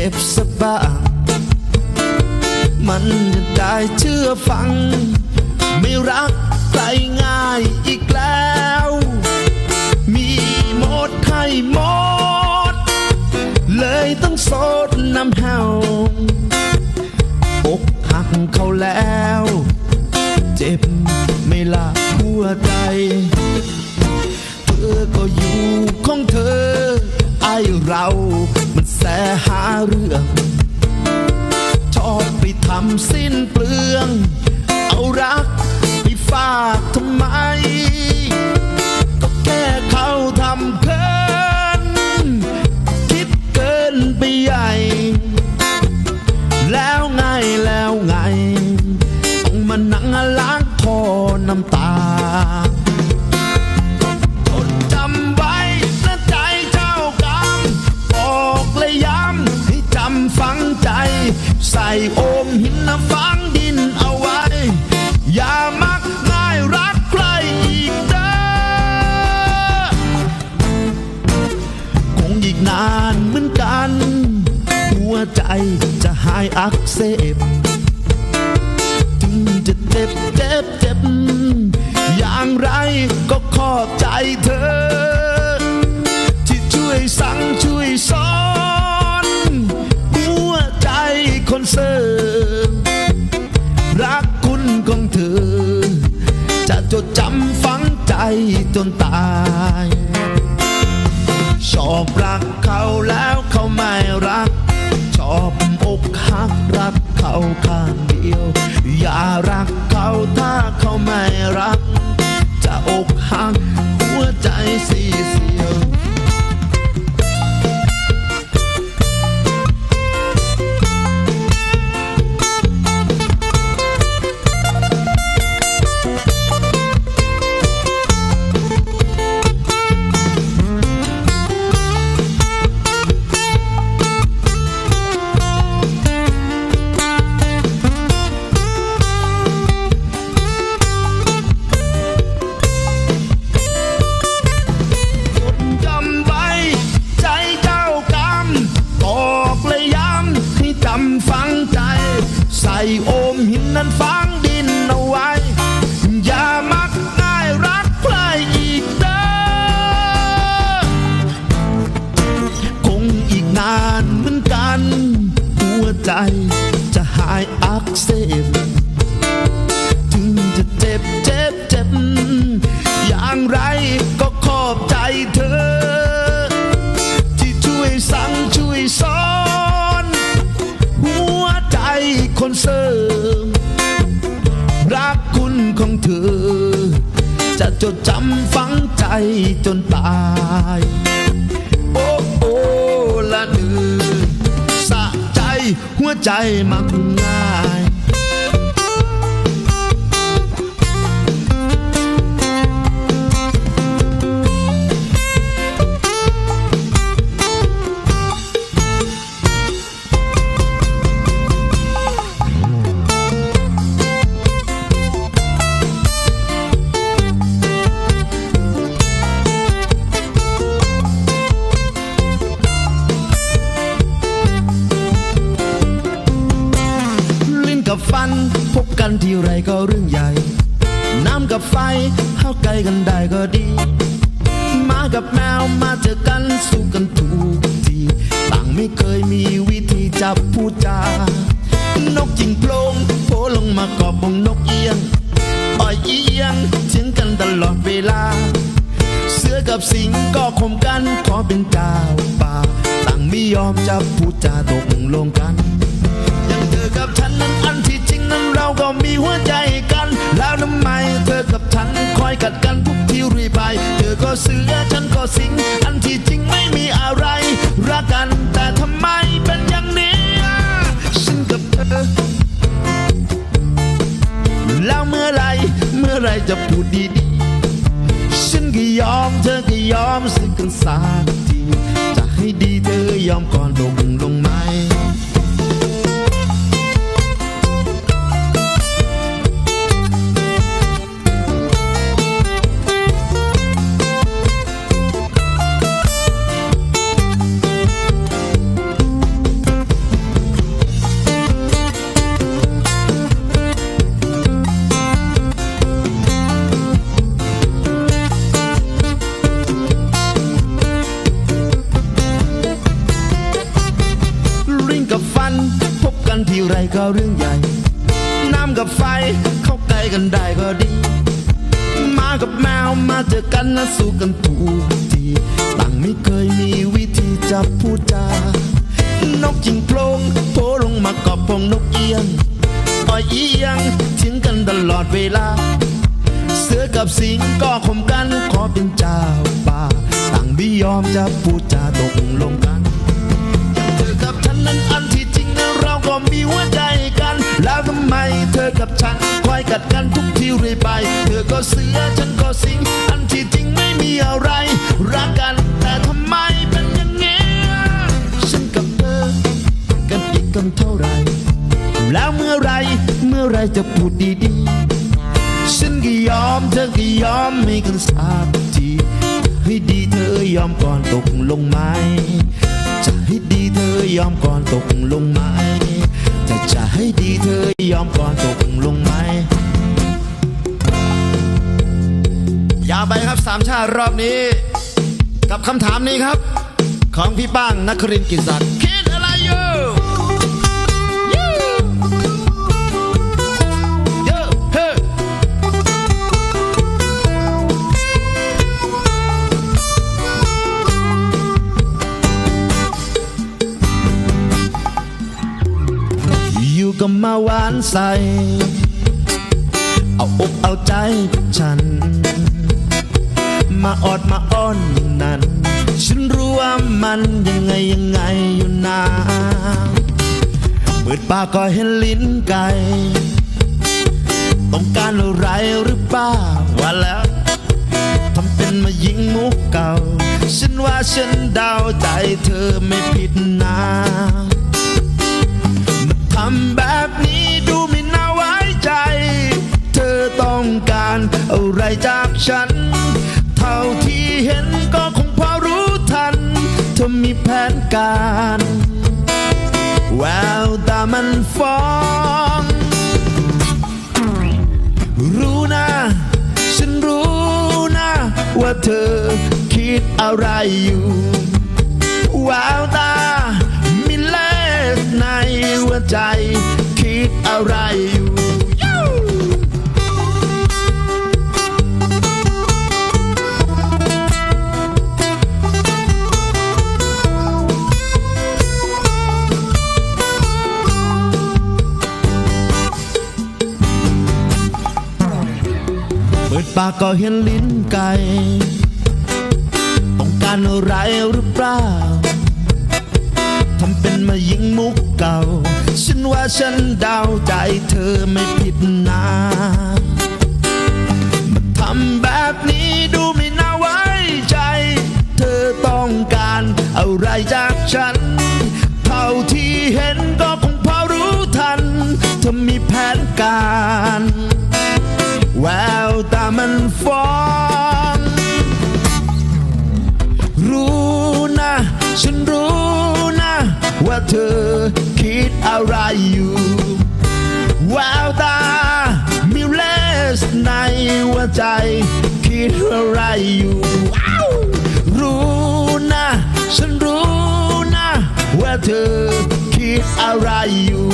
เจ็บสบ้ามันจะได้เชื่อฟัง ไม่รักใครง่ายอีกแล้ว มีหมดให้หมด เลยต้องโสดน้ำเห่าอกหักเขาแล้ว เจ็บไม่ละหัวใจเธอก็อยู่ของเธอ ไอเรามันแส ก็ขอบใจเธอ ที่ช่วยสั่งช่วยสอนหัวใจคนเสิร์ฟรักคุณของเธอ จะจดจำฝังใจจนตายชอบรักเขาแล้วเขาไม่รัก ชอบอกหักรักเขาข้างเดียว อย่ารักเขาถ้าเขาไม่รัก อกหักหัวใจสี่ จะหายอักเสบถึงจะเจ็บเจ็บเจ็บ อย่างไรก็ขอบใจเธอ ที่ช่วยสั่งช่วยสอน หัวใจคนเสริมรักคุณของเธอ จะจดจำฝังใจจนตาย วใจมักง่า กันได้ก็ดีหมากับแมวมาเจอกันสู้กันถูกทีต่างไม่เคยมีวิธีจับพูดจานกจิงโพลงโผล่ลงมากอบบงนกเอียงอ่อยเอียงเถียงกันตลอดเวลา เสือกับสิงก็ข่มกันขอเป็นเจ้าป่าต่างไม่ยอมจะพูดจาตกลงกันอย่างเธอกับฉันนั้นอันที่จริงนั้นเราก็มีหัวใจกัน แล้วทำไมเธอกับันคอยกัดกันทุกที่รีไป เธอก็เสือฉันก็สิง อันที่จริงไม่มีอะไร รักกันแต่ทำไมเป็นอย่างนี้ฉันกับเธอ แล้วเมื่อไรเมื่อไรจะพูดดีๆฉันก็ยอมเธอก็ยอมสักกันสากทีจะให้ดีเธอยอมก่อนลงลงมา ไรก็เรื่องใหญ่ น้ำกับไฟเข้าใกล้กันได้ก็ดี มากับแมวมาเจอกันนะสู้กันถูกทีต่างไม่เคยมีวิธีจะพูดจานกจิงโพลงโผล่ลงมากอบพงนกเอียงอ่อยเอียงเถียงกันตลอดเวลา เสือกับสิงก็ข่มกันขอเป็นเจ้าป่าต่างไม่ยอมจะพูดจาตกลงกันเธอกับฉันนั้นอัน หัวใจกัน แล้วทำไมเธอกับฉันคอยกัดกันทุกทีเรื่อยไป เธอก็เสือฉันก็สิง อันที่จริงไม่มีอะไร รักกันแต่ทำไมเป็นอย่างนี้ฉันกับเธอ กันอีกกันเท่าไหรแล้วเมื่อไรเมื่อไรจะพูดดีๆ ฉันก็ยอมเธอก็ยอมให้กันสักทีให้ดีเธอยอมก่อนตกลงไหมจะให้ดีเธอยอมก่อนตกลงไหม จะจะให้ดีเธอยอมก่อนตกลงไหม ยาวไปครับสามชาติรอบนี้ กับคำถามนี้ครับ ของพี่ป้างนักครินกิจสัตว์คิด่กับมาหวานใส เอาอกเอาใจฉัน มาออดมาอ้อนนั้น ฉันรู้ว่ามันยังไงยังไงอยู่นาเปิดปากก็เห็นลิ้นไก่ต้องการอะไรหรือเปล่าว่าแล้วทำเป็นมายิงมุกเก่า ฉันว่าฉันเดาใจเธอไม่ผิดนะมาทำแบบ ไรจากฉัน เท่าที่เห็นก็คงพอรู้ทัน เธอมีแผนการแววตามันฟ้อง รู้นะ ฉันรู้นะ ว่าเธอคิดอะไรอยู่แววตา มีเลสในหัวใจ คิดอะไรอยู่ ปากก็เห็นลิ้นไก่ต้องการอะไรหรือเปล่าทำเป็นมายิงมุกเก่า ฉันว่าฉันเดาใจเธอไม่ผิดนะมาทำแบบนี้ดูไม่น่าไว้ใจ เธอต้องการอะไรจากฉัน เท่าที่เห็นก็คงพอรู้ทัน เธอมีแผนการ แวว ตามันฟ้องรู้นะ ฉันรู้นะ ว่าเธอคิดอะไรอยู่แววตามีเลสในหัวใจ คิดอะไรอยู่รู้นะ ฉันรู้นะ ว่าเธอคิดอะไรอยู่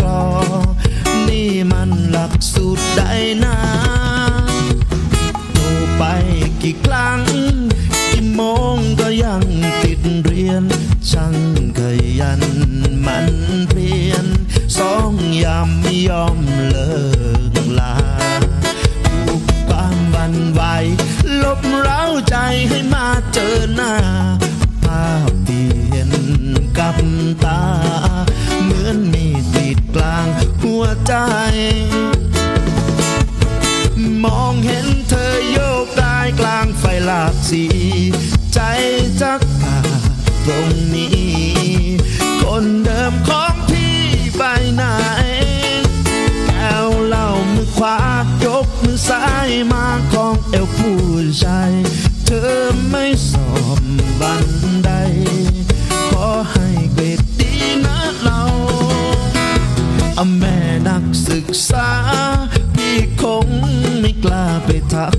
กรอ นี่มันหลักสูตรใดนะโทรไปกี่ครั้งกี่โมงก็ยังติดเรียน ช่างขยันมันเพียน สองยามไม่ยอมเลิกลาถูกความวันไหวลบเร้าใจให้มาเจอหน้าภาพที่เห็นกับตา ใจ มองเห็นเธอโยกกายกลางไฟหลากสี ใจจักขาดตรงนี้ คนเดิมของพี่ไปไหน แก้วเหล้ามือขวายกมือซ้ายมาของเอวผู้ชาย เธอไม่สอ ศึกษา พี่คงไม่กล้าไปทัก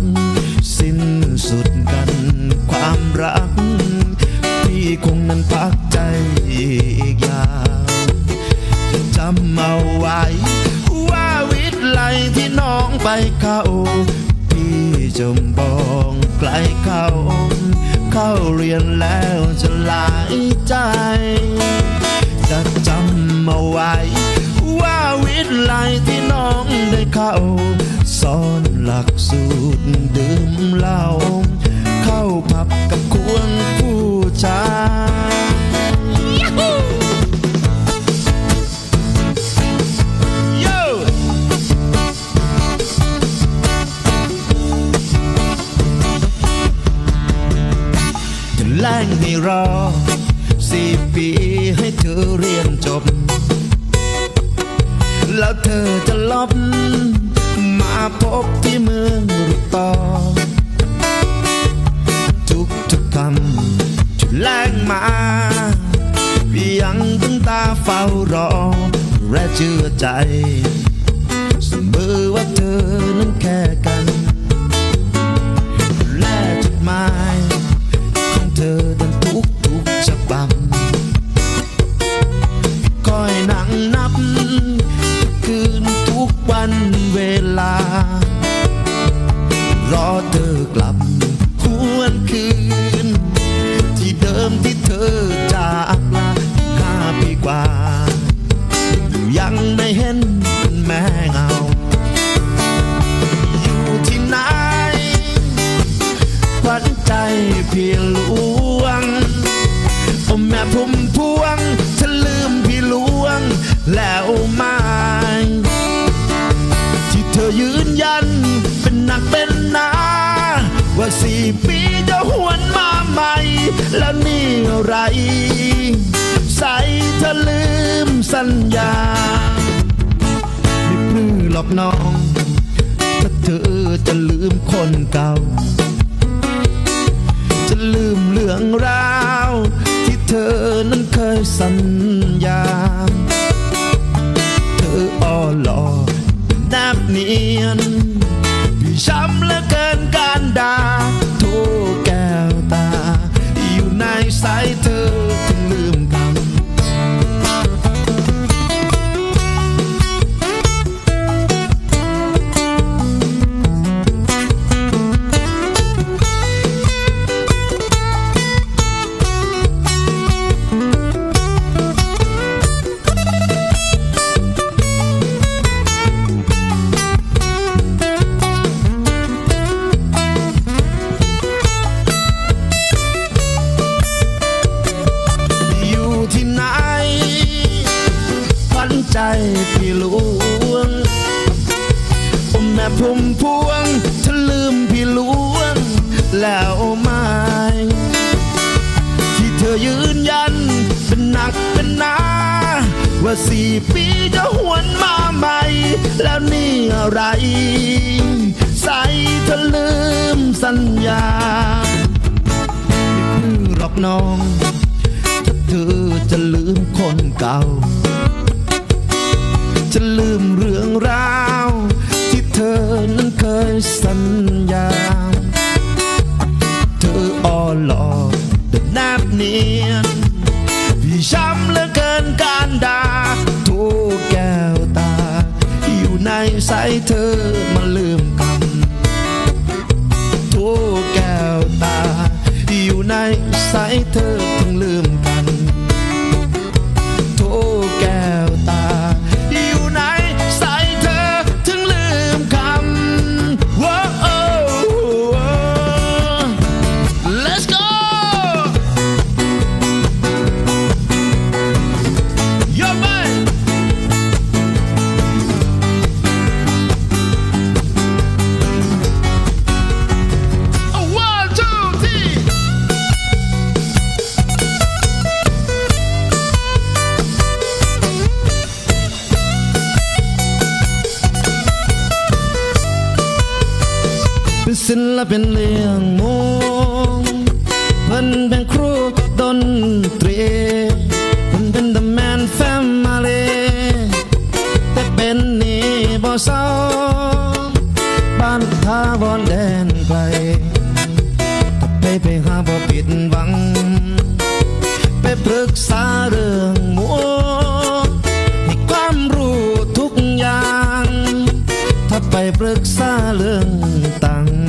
สิ้นสุดกันความรัก พี่คงนั้นพักใจอีกอย่าวจะจำเอาไว้ ว่าวิทย์ไลที่น้องไปเข้า พี่จมบองไกลเข้า เข้าเรียนแล้วจะหลายใจ จะจำเอาไว้ ว่ายที่น้องได้เข้าสอนหลักสูตรดื่มเหล้าเข้าพับกับควงผู้ชายโยจะแล่งให้รอสี่ปีให้เธอเรียนจบ แล้วเธอจะลบมาพบที่เมืองรุตอทุกทุกๆคำจะแลงมาพี่ยังตั้งตาเฝ้ารอและเชื่อใจเสมอว่าเธอนั้นแค่กันและจุดหมาย วันเวลา รอเธอกลับหวนคืน ที่เดิมที่เธอจากลาห้าปีกว่า ยังไม่เห็นแม่เงา อยู่ที่ไหนวัญใจเพียงล แล้วนี่อะไร ใส่เธอลืมสัญญา ไม่พลื้อหรอกน้องถ้าเธอจะลืมคนเก่า จะลืมเรื่องราว ที่เธอนั้นเคยสัญญา เธออ้อหลอแนบเนียนพี่ช้ำเหลือเกินการด่าโทษแก้วตา อยู่ใอยืนยัน เป็นหนักเป็นหนา ว่าสี่ปีจะหวนมาใหม่ แล้วนี่อะไร ใส่เธอลืมสัญญาไม่คือหรอกน้องถ้าเธอจะลืมคนเก่า จะลืมเรื่องราว ที่เธอนั้นเคยสัญญา เธออ่อนหลอก แต่แนบเนียน พี่ช้ำเหลือเกินการด่าทุกแก้วตา อยู่ในสายเธอมาลืมกันทุกแก้วตา อยู่ในสายเธอทั้งลืม เป็ ปรึกษาเรื่องตังค์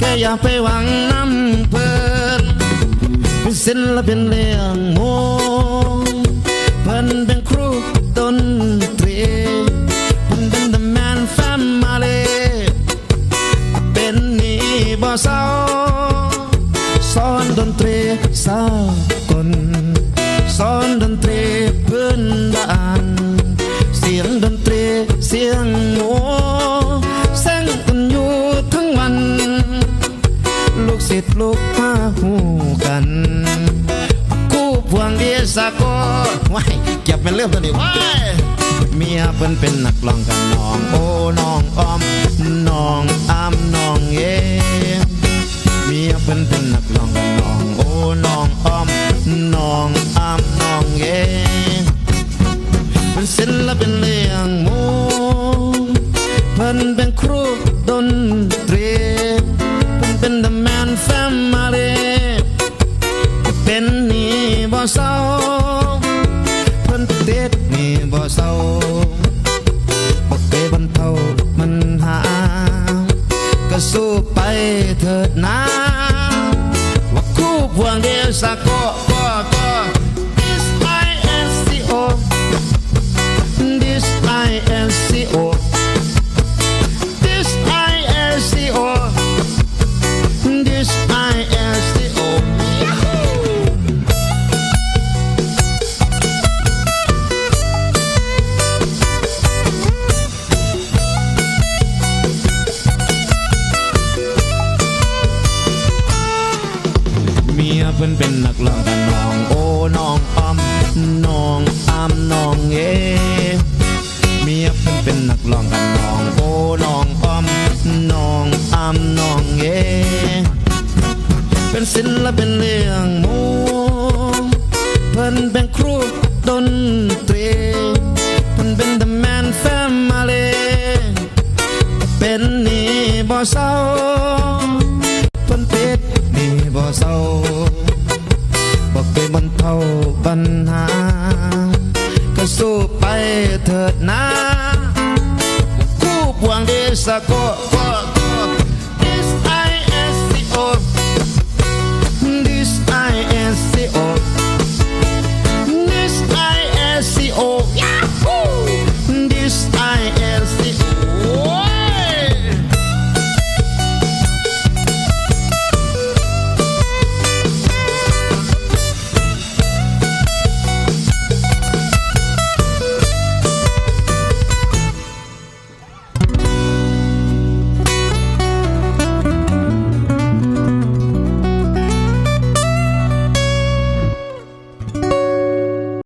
ก็อย่าไปหวังน้ำเพลินเป็นศิลปินเลี้ยงโมงเพิ่นเป็นครูดนตรีเพิ่นเป็น the man family เป็นนี่บ่เศร้าสอนดนตรีสากลสอนดนตรีพื้นบ้าน เสียงดนตรีเสียงโง่ ลูกพาหูกัน คู่พวงเดียสากลว้ายเก็บเป็นเรื่องตัวนี้ว้ายเมียเพิ่นเป็นนักร้องกันน้องโอ้น้องอ้อมน้องอามน้องเย่เมียเพิ่นเป็นนักร้องกันน้องโอ้น้องอ้อมน้องอามน้องเย่เป็นศิลปินเลี้ยงมูเพิ่นเป็นครูดน ก็สู้ไปเถิดนะว่าคู่พวงเดียวสักก็